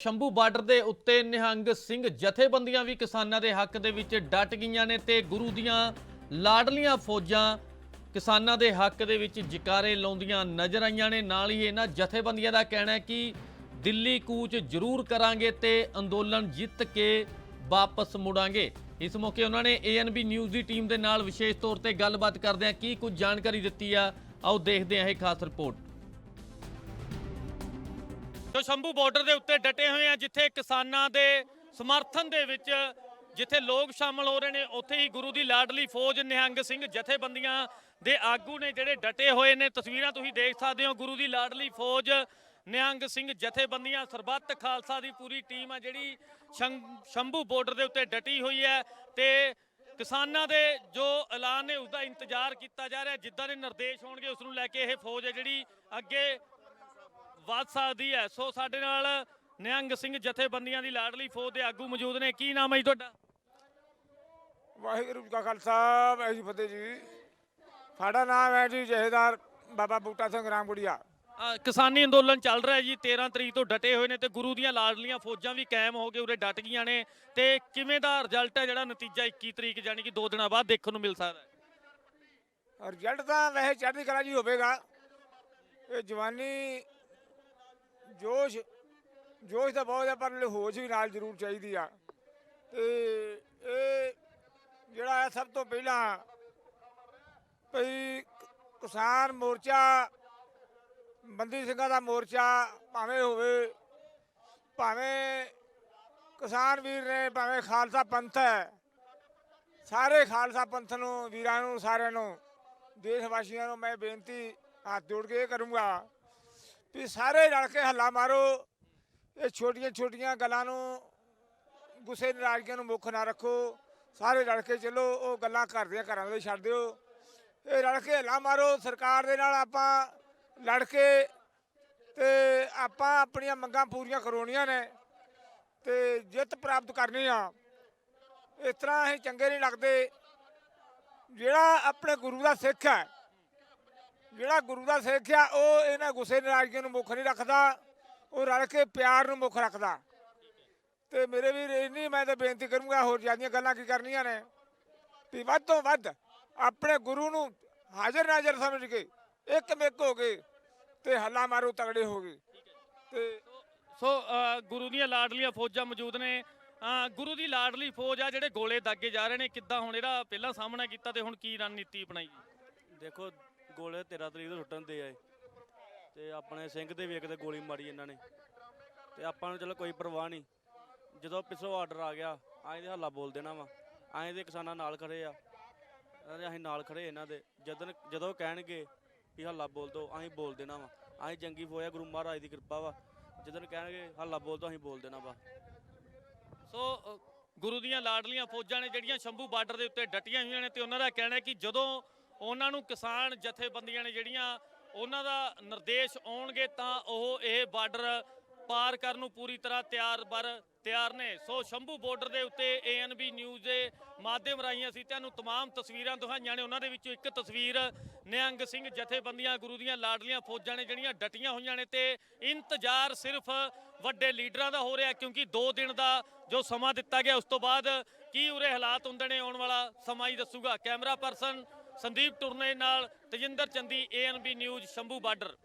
Shambhu border ਦੇ ਉੱਤੇ ਨਿਹੰਗ ਸਿੰਘ ਜਥੇਬੰਦੀਆਂ ਵੀ ਕਿਸਾਨਾਂ ਦੇ ਹੱਕ ਦੇ ਵਿੱਚ ਡਟ ਗਈਆਂ ਨੇ ਤੇ ਗੁਰੂ ਦੀਆਂ ਲਾਡਲੀਆਂ ਫੌਜਾਂ ਕਿਸਾਨਾਂ ਦੇ ਹੱਕ ਦੇ ਵਿੱਚ ਜਕਾਰੇ ਲਾਉਂਦੀਆਂ ਨਜ਼ਰ ਆਈਆਂ ਨੇ। ਨਾਲ ਹੀ ਇਹਨਾਂ ਜਥੇਬੰਦੀਆਂ ਦਾ ਕਹਿਣਾ ਹੈ ਕਿ ਦਿੱਲੀ ਕੂਚ ਜ਼ਰੂਰ ਕਰਾਂਗੇ ਤੇ ਅੰਦੋਲਨ ਜਿੱਤ ਕੇ ਵਾਪਸ ਮੁੜਾਂਗੇ। ਇਸ ਮੌਕੇ ਉਹਨਾਂ ਨੇ ਏਐਨਬੀ ਨਿਊਜ਼ ਦੀ ਟੀਮ ਦੇ ਨਾਲ ਵਿਸ਼ੇਸ਼ ਤੌਰ ਤੇ ਗੱਲਬਾਤ ਕਰਦਿਆਂ ਕੀ ਕੁਝ ਜਾਣਕਾਰੀ ਦਿੱਤੀ ਆ, ਆਓ ਦੇਖਦੇ ਹਾਂ ਇਹ ਖਾਸ ਰਿਪੋਰਟ। ਜੋ ਸ਼ੰਭੂ ਬਾਰਡਰ ਦੇ ਉੱਤੇ ਡਟੇ ਹੋਏ ਆ, ਜਿੱਥੇ ਕਿਸਾਨਾਂ ਦੇ ਸਮਰਥਨ ਦੇ ਵਿੱਚ ਜਿੱਥੇ ਲੋਕ ਸ਼ਾਮਲ ਹੋ ਰਹੇ ਨੇ, ਉੱਥੇ ਹੀ ਗੁਰੂ ਦੀ ਲਾਡਲੀ ਫੌਜ ਨਿਹੰਗ ਸਿੰਘ ਜਥੇਬੰਦੀਆਂ ਦੇ ਆਗੂ ਨੇ ਜਿਹੜੇ ਡਟੇ ਹੋਏ ਨੇ। ਤਸਵੀਰਾਂ ਤੁਸੀਂ ਦੇਖ ਸਕਦੇ ਹੋ, ਗੁਰੂ ਦੀ ਲਾਡਲੀ ਫੌਜ ਨਿਹੰਗ ਸਿੰਘ ਜਥੇਬੰਦੀਆਂ, ਸਰਬੱਤ ਖਾਲਸਾ ਦੀ ਪੂਰੀ ਟੀਮ ਆ, ਜਿਹੜੀ ਸ਼ੰ- ਸ਼ੰਭੂ ਬਾਰਡਰ ਦੇ ਉੱਤੇ ਡਟੀ ਹੋਈ ਹੈ ਤੇ ਕਿਸਾਨਾਂ ਦੇ ਜੋ ਐਲਾਨ ਨੇ ਉਸ ਦਾ ਇੰਤਜ਼ਾਰ ਕੀਤਾ ਜਾ ਰਿਹਾ। ਜਿੱਦਾਂ ਦੇ ਨਿਰਦੇਸ਼ ਹੋਣਗੇ ਉਸ ਨੂੰ ਲੈ ਕੇ ਇਹ ਫੌਜ ਹੈ ਜਿਹੜੀ ਅੱਗੇ ਵੱਧ ਸਕਦੀ ਹੈ। ਸੋ ਸਾਡੇ ਨਾਲ ਨਿਹੰਗ ਸਿੰਘ ਜਥੇਬੰਦੀਆਂ ਦੀ ਲਾਡਲੀ ਫੌਜ ਦੇ ਆਗੂ ਮੌਜੂਦ ਨੇ। ਕੀ ਨਾਮ ਹੈ ਜੀ ਤੁਹਾਡਾ? ਵਾਹਿਗੁਰੂ ਜੀ ਕਾ ਖਾਲਸਾ ਵਾਹਿਗੁਰੂ ਜੀ ਕੀ ਫਤਿਹ ਜੀ। ਸਾਡਾ ਨਾਮ ਹੈ ਜੀ ਜਹੇਦਾਰ ਬਾਬਾ ਬੂਟਾ ਸਿੰਘ ਰਾਮਗੁੜੀਆ। ਅ, ਕਿਸਾਨੀ ਅੰਦੋਲਨ ਚੱਲ ਰਿਹਾ ਹੈ ਜੀ। 13 ਤਰੀਕ ਤੋਂ ਡਟੇ ਹੋਏ ਨੇ ਤੇ ਗੁਰੂ ਦੀਆਂ ਲਾਡਲੀਆਂ ਫੌਜਾਂ ਵੀ ਕਾਇਮ ਹੋ ਕੇ ਉਰੇ ਡਟ ਗਈਆਂ ਨੇ। ਤੇ ਕਿਵੇਂ ਦਾ ਰਿਜ਼ਲਟ ਹੈ ਜਿਹੜਾ ਨਤੀਜਾ 21 ਤਰੀਕ ਯਾਨੀ ਕਿ 2 ਦਿਨਾਂ ਬਾਅਦ ਦੇਖਣ ਨੂੰ ਮਿਲ ਸਕਦਾ ਹੈ? ਰਿਜ਼ਲਟ ਤਾਂ ਵੈਸੇ ਚੜ੍ਹਦੀ ਕਲਾ ਜੀ ਹੋਵੇਗਾ। ਇਹ ਜਵਾਨੀ ਜੋਸ਼ ਜੋਸ਼ ਤਾਂ ਬਹੁਤ ਹੈ ਪਰ ਹੋਸ਼ ਵੀ ਨਾਲ ਜ਼ਰੂਰ ਚਾਹੀਦੀ ਆ। ਤੇ ਇਹ ਜਿਹੜਾ ਹੈ ਸਭ ਤੋਂ ਪਹਿਲਾਂ ਭਈ ਕਿਸਾਨ ਮੋਰਚਾ, ਬੰਦੀ ਸਿੰਘਾਂ ਦਾ ਮੋਰਚਾ ਭਾਵੇਂ ਹੋਵੇ, ਭਾਵੇਂ ਕਿਸਾਨ ਵੀਰ ਨੇ ਭਾਵੇਂ ਖਾਲਸਾ ਪੰਥ ਹੈ, ਸਾਰੇ ਖਾਲਸਾ ਪੰਥ ਨੂੰ, ਵੀਰਾਂ ਨੂੰ, ਸਾਰਿਆਂ ਨੂੰ ਦੇਸ਼ ਵਾਸੀਆਂ ਨੂੰ ਮੈਂ ਬੇਨਤੀ, ਹੱਥ ਜੋੜ ਕੇ ਇਹ ਕਰੂੰਗਾ। ਵੀ ਸਾਰੇ ਰਲ ਕੇ ਹੱਲਾ ਮਾਰੋ। ਇਹ ਛੋਟੀਆਂ ਛੋਟੀਆਂ ਗੱਲਾਂ ਨੂੰ ਗੁੱਸੇ ਨਾਰਾਜ਼ਗੀਆਂ ਨੂੰ ਮੁੱਖ ਨਾ ਰੱਖੋ। ਸਾਰੇ ਰਲ ਕੇ ਚੱਲੋ, ਉਹ ਗੱਲਾਂ ਘਰ ਦੀਆਂ ਘਰਾਂ ਦੇ ਛੱਡ ਦਿਓ। ਇਹ ਰਲ ਕੇ ਹੱਲਾ ਮਾਰੋ, ਸਰਕਾਰ ਦੇ ਨਾਲ ਆਪਾਂ ਲੜ ਕੇ ਤੇ ਆਪਾਂ ਆਪਣੀਆਂ ਮੰਗਾਂ ਪੂਰੀਆਂ ਕਰਾਉਣੀਆਂ ਨੇ ਤੇ ਜਿੱਤ ਪ੍ਰਾਪਤ ਕਰਨੀ ਆ। ਇਸ ਤਰ੍ਹਾਂ ਅਸੀਂ ਚੰਗੇ ਨਹੀਂ ਲੱਗਦੇ। ਜਿਹੜਾ ਆਪਣੇ ਗੁਰੂ ਦਾ ਸਿੱਖ ਹੈ ਜਿਹੜਾ ਗੁਰੂ ਦਾ ਸਿੱਖ ਆ ਉਹ ਇਹਨਾਂ ਗੁੱਸੇ ਨਾਰਾਜ਼ਗੀ ਨੂੰ ਮੁੱਖ ਨਹੀਂ ਰੱਖਦਾ ਉਹ ਰਲ ਕੇ ਪਿਆਰ ਨੂੰ ਮੁੱਖ ਰੱਖਦਾ। ਤੇ ਮੇਰੇ ਵੀਰ ਇੰਨੀ ਮੈਂ ਤਾਂ ਬੇਨਤੀ ਕਰੂੰਗਾ ਹੋਰ ਜਿਆਦੀਆਂ ਗੱਲਾਂ ਕੀ ਕਰਨੀਆਂ ਨੇ? ਵੀ ਵੱਧ ਤੋਂ ਵੱਧ ਆਪਣੇ ਗੁਰੂ ਨੂੰ ਹਾਜ਼ਰ ਨਾਜ਼ਰ ਸਮਝ ਕੇ ਇੱਕ ਮਿੱਕ ਹੋ ਗਏ ਤੇ ਹੱਲਾ ਮਾਰੋ ਤਗੜੇ ਹੋ ਗਏ ਤੇ ਸੋ ਗੁਰੂ ਦੀਆਂ ਲਾਡਲੀਆਂ ਫੌਜਾਂ ਮੌਜੂਦ ਨੇ। ਗੁਰੂ ਦੀ ਲਾਡਲੀ ਫੌਜ ਆ ਜਿਹੜੇ ਗੋਲੇ ਦਾਗੇ ਜਾ ਰਹੇ ਨੇ ਕਿੱਦਾਂ ਹੁਣ ਇਹਦਾ ਪਹਿਲਾਂ ਸਾਹਮਣਾ ਕੀਤਾ ਤੇ ਹੁਣ ਕੀ ਰਣਨੀਤੀ ਅਪਣਾਈ? ਜੀ ਦੇਖੋ ਗੋਲੇ 13 ਤਰੀਕ ਤੋਂ ਸੁੱਟਣ ਦੇ ਆਏ ਤੇ ਆਪਣੇ ਸਿੰਘ ਦੇ ਵੀ ਇੱਕ ਤੇ ਗੋਲੀ ਮਾਰੀ ਇਹਨਾਂ ਨੇ। ਤੇ ਆਪਾਂ ਨੂੰ ਚਲੋ ਕੋਈ ਪਰਵਾਹ ਨਹੀਂ। ਜਦੋਂ ਪਿੱਛੋਂ ਆਰਡਰ ਆ ਗਿਆ ਐਂ ਦੇ ਹੱਲਾ ਬੋਲ ਦੇਣਾ ਵਾ। ਐਂ ਦੇ ਕਿਸਾਨਾਂ ਨਾਲ ਖੜੇ ਆ। ਅਸੀਂ ਨਾਲ ਖੜੇ ਇਹਨਾਂ ਦੇ। ਜਦੋਂ ਜਦੋਂ ਕਹਿਣਗੇ ਵੀ ਹੱਲਾ ਬੋਲ ਦੋ ਅਸੀਂ ਬੋਲ ਦੇਣਾ ਵਾ। ਅਸੀਂ ਜੰਗੀ ਫੋਇਆ, ਗੁਰੂ ਮਹਾਰਾਜ ਦੀ ਕਿਰਪਾ ਵਾ। ਜਦੋਂ ਕਹਿਣਗੇ ਹੱਲਾ ਬੋਲ ਦੋ ਅਸੀਂ ਬੋਲ ਦੇਣਾ ਵਾ। ਸੋ ਗੁਰੂ ਦੀਆਂ ਲਾਡਲੀਆਂ ਫੌਜਾਂ ਨੇ ਜਿਹੜੀਆਂ ਸ਼ੰਭੂ ਬਾਰਡਰ ਦੇ ਉੱਤੇ ਡਟੀਆਂ ਹੋਈਆਂ ਨੇ ਤੇ ਉਹਨਾਂ ਦਾ ਕਹਿਣਾ ਹੈ ਕਿ ਜਦੋਂ ਉਹਨਾਂ ਨੂੰ ਕਿਸਾਨ ਜਥੇਬੰਦੀਆਂ ਨੇ ਜਿਹੜੀਆਂ ਉਹਨਾਂ ਦਾ ਨਿਰਦੇਸ਼ ਆਉਣਗੇ ਤਾਂ ਉਹ ਇਹ ਬਾਰਡਰ ਪਾਰ ਕਰਨ ਨੂੰ ਪੂਰੀ ਤਰ੍ਹਾਂ ਤਿਆਰ ਬਰ ਤਿਆਰ ਨੇ ਸੋ ਸ਼ੰਭੂ ਬਾਰਡਰ ਦੇ ਉੱਤੇ ਏਐਨਬੀ ਨਿਊਜ਼ ਦੇ ਮਾਧਿਅਮ ਰਾਹੀਂ ਅਸੀਂ ਤੁਹਾਨੂੰ तमाम ਤਸਵੀਰਾਂ ਦਿਖਾਈਆਂ ਨੇ ਉਹਨਾਂ ਦੇ ਵਿੱਚੋਂ ਇੱਕ ਤਸਵੀਰ ਨਿਹੰਗ ਸਿੰਘ ਜਥੇਬੰਦੀਆਂ ਗੁਰੂ ਦੀਆਂ ਲਾਡਲੀਆਂ ਫੌਜਾਂ ਨੇ ਜਿਹੜੀਆਂ ਡਟੀਆਂ ਹੋਈਆਂ ਨੇ ਤੇ ਇੰਤਜ਼ਾਰ ਸਿਰਫ ਵੱਡੇ ਲੀਡਰਾਂ ਦਾ ਹੋ ਰਿਹਾ ਕਿਉਂਕਿ 2 ਦਿਨ ਦਾ ਜੋ ਸਮਾਂ ਦਿੱਤਾ ਗਿਆ ਉਸ ਤੋਂ ਬਾਅਦ ਕੀ ਉਰੇ ਹਾਲਾਤ ਹੁੰਦੇ ਨੇ ਆਉਣ ਵਾਲਾ ਸਮਾਂ ਹੀ ਦੱਸੂਗਾ ਕੈਮਰਾ ਪਰਸਨ ਸੰਦੀਪ ਟੁਰਨੇ ਨਾਲ Tajinder Chandi ANB news Shambhu border.